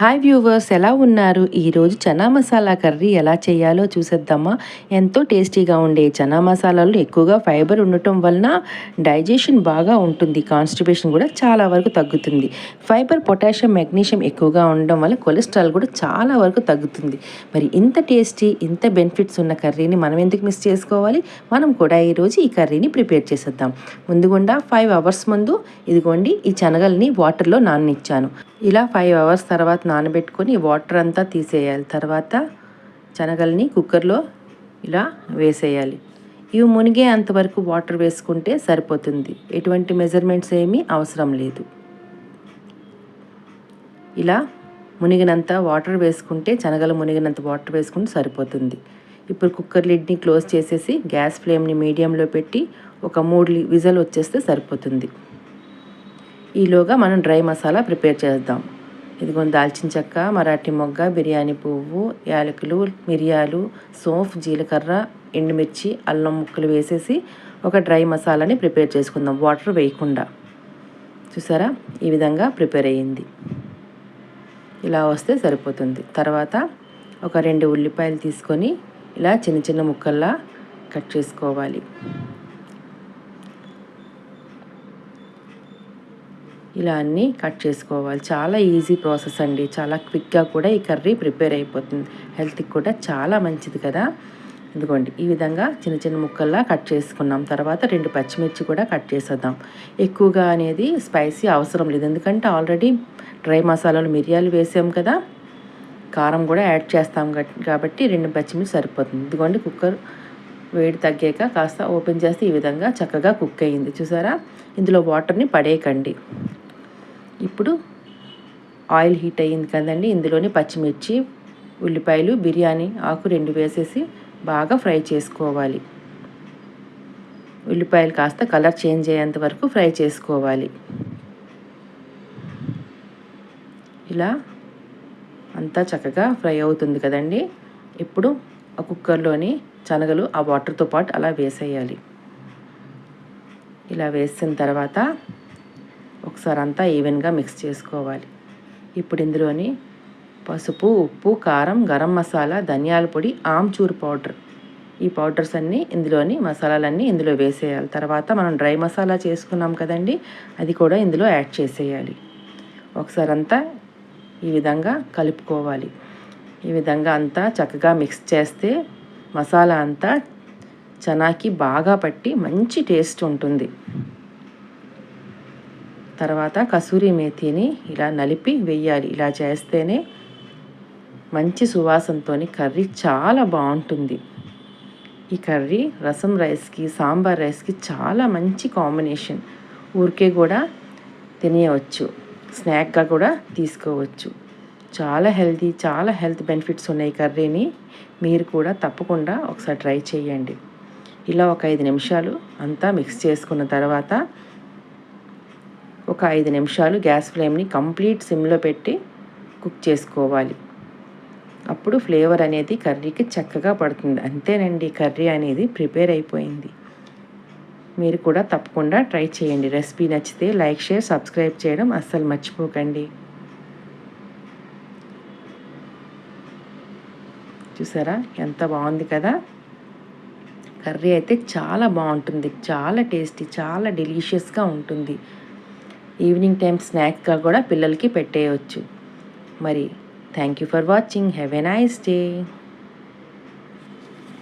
Hi viewers ఎలా ఉన్నారు? ఈరోజు చనా మసాలా కర్రీ ఎలా చేయాలో చూసేద్దామా? ఎంతో టేస్టీగా ఉండే చనా మసాలాలు ఎక్కువగా ఫైబర్ ఉండటం వలన డైజెషన్ బాగా ఉంటుంది. కాన్స్టిపేషన్ కూడా చాలా వరకు తగ్గుతుంది. ఫైబర్ పొటాషియం మెగ్నీషియం ఎక్కువగా ఉండడం వల్ల కొలెస్ట్రాల్ కూడా చాలా వరకు తగ్గుతుంది. మరి ఇంత టేస్టీ ఇంత బెనిఫిట్స్ ఉన్న కర్రీని మనం ఎందుకు మిస్ చేసుకోవాలి? మనం కూడా ఈరోజు ఈ కర్రీని ప్రిపేర్ చేసేద్దాం. ముందుగుండా ఫైవ్ అవర్స్ ముందు ఇదిగోండి ఈ శనగల్ని వాటర్లో నాననిచ్చాను. ఇలా ఫైవ్ అవర్స్ తర్వాత నానబెట్టుకొని వాటర్ అంతా తీసేయాలి. తర్వాత శనగల్ని కుక్కర్లో ఇలా వేసేయాలి. ఇవి మునిగే అంతవరకు వాటర్ వేసుకుంటే సరిపోతుంది. ఎటువంటి మెజర్మెంట్స్ ఏమీ అవసరం లేదు. ఇలా మునిగినంత వాటర్ వేసుకుంటే శనగలు మునిగినంత వాటర్ వేసుకుంటే సరిపోతుంది. ఇప్పుడు కుక్కర్ లిడ్ని క్లోజ్ చేసేసి గ్యాస్ ఫ్లేమ్ని మీడియంలో పెట్టి ఒక మూడు విజల్ వచ్చేస్తే సరిపోతుంది. ఈలోగా మనం డ్రై మసాలా ప్రిపేర్ చేద్దాం. ఇదిగోండి దాల్చిన చెక్క మరాఠీ మొగ్గ బిర్యానీ పువ్వు యాలకులు మిరియాలు సోఫ్ జీలకర్ర ఎండుమిర్చి అల్లం ముక్కలు వేసేసి ఒక డ్రై మసాలాని ప్రిపేర్ చేసుకుందాం. వాటర్ వేయకుండా. చూసారా? ఈ విధంగా ప్రిపేర్ అయ్యింది. ఇలా వస్తే సరిపోతుంది. తర్వాత ఒక రెండు ఉల్లిపాయలు తీసుకొని ఇలా చిన్న చిన్న ముక్కల్లా కట్ చేసుకోవాలి. ఇలా అన్నీ కట్ చేసుకోవాలి. చాలా ఈజీ ప్రాసెస్ అండి. చాలా క్విక్గా కూడా ఈ కర్రీ ప్రిపేర్ అయిపోతుంది. హెల్త్కి కూడా చాలా మంచిది కదా. ఇదిగోండి ఈ విధంగా చిన్న చిన్న ముక్కల్లా కట్ చేసుకున్నాం. తర్వాత రెండు పచ్చిమిర్చి కూడా కట్ చేసేద్దాం. ఎక్కువగా అనేది స్పైసీ అవసరం లేదు. ఎందుకంటే ఆల్రెడీ డ్రై మసాలాలు మిరియాలు వేసాం కదా. కారం కూడా యాడ్ చేస్తాం కాబట్టి రెండు పచ్చిమిర్చి సరిపోతుంది. ఇదిగోండి కుక్కర్ వేడి తగ్గాక కాస్త ఓపెన్ చేస్తే ఈ విధంగా చక్కగా కుక్ అయ్యింది చూసారా? ఇందులో వాటర్ని పడేయకండి. ఇప్పుడు ఆయిల్ హీట్ అయ్యింది కదండి. ఇందులోనే పచ్చిమిర్చి ఉల్లిపాయలు బిర్యానీ ఆకు రెండు వేసేసి బాగా ఫ్రై చేసుకోవాలి. ఉల్లిపాయలు కాస్త కలర్ చేంజ్ అయ్యేంత వరకు ఫ్రై చేసుకోవాలి. ఇలా అంతా చక్కగా ఫ్రై అవుతుంది కదండి. ఇప్పుడు ఆ కుక్కర్లోని శనగలు ఆ వాటర్తో పాటు అలా వేసేయాలి. ఇలా వేసిన తర్వాత ఒకసారి అంతా ఈవెన్గా మిక్స్ చేసుకోవాలి. ఇప్పుడు ఇందులోని పసుపు ఉప్పు కారం గరం మసాలా ధనియాల పొడి ఆమ్చూర్ పౌడర్. ఈ పౌడర్స్ అన్నీ ఇందులోని మసాలాలన్నీ ఇందులో వేసేయాలి. తర్వాత మనం డ్రై మసాలా చేసుకున్నాం కదండి అది కూడా ఇందులో యాడ్ చేసేయాలి. ఒకసారి అంతా ఈ విధంగా కలుపుకోవాలి. ఈ విధంగా అంతా చక్కగా మిక్స్ చేస్తే మసాలా అంతా చనాకి బాగా పట్టి మంచి టేస్ట్ ఉంటుంది. తర్వాత కసూరి మేతిని ఇలా నలిపి వేయాలి. ఇలా చేస్తేనే మంచి సువాసనతో కర్రీ చాలా బాగుంటుంది. ఈ కర్రీ రసం రైస్కి సాంబార్ రైస్కి చాలా మంచి కాంబినేషన్. ఊరికే కూడా తినేయవచ్చు. స్నాక్గా కూడా తీసుకోవచ్చు. చాలా హెల్తీ చాలా హెల్త్ బెనిఫిట్స్ ఉన్నాయి కర్రీని మీరు కూడా తప్పకుండా ఒకసారి ట్రై చేయండి. ఇలా ఒక ఐదు నిమిషాలు అంతా మిక్స్ చేసుకున్న తర్వాత ఒక ఐదు నిమిషాలు గ్యాస్ ఫ్లేమ్ని కంప్లీట్ సిమ్లో పెట్టి కుక్ చేసుకోవాలి. అప్పుడు ఫ్లేవర్ అనేది కర్రీకి చక్కగా పడుతుంది. అంతేనండి కర్రీ అనేది ప్రిపేర్ అయిపోయింది. మీరు కూడా తప్పకుండా ట్రై చేయండి. రెసిపీ నచ్చితే లైక్ షేర్ సబ్స్క్రైబ్ చేయడం అస్సలు మర్చిపోకండి. చూసారా? ఎంత బాగుంది కదా? కర్రీ అయితే చాలా బాగుంటుంది. చాలా టేస్టీ చాలా డెలీషియస్గా ఉంటుంది. ఈవినింగ్ టైం స్నాక్గా కూడా పిల్లలకి పెట్టేయవచ్చు మరి thank you for watching have a nice day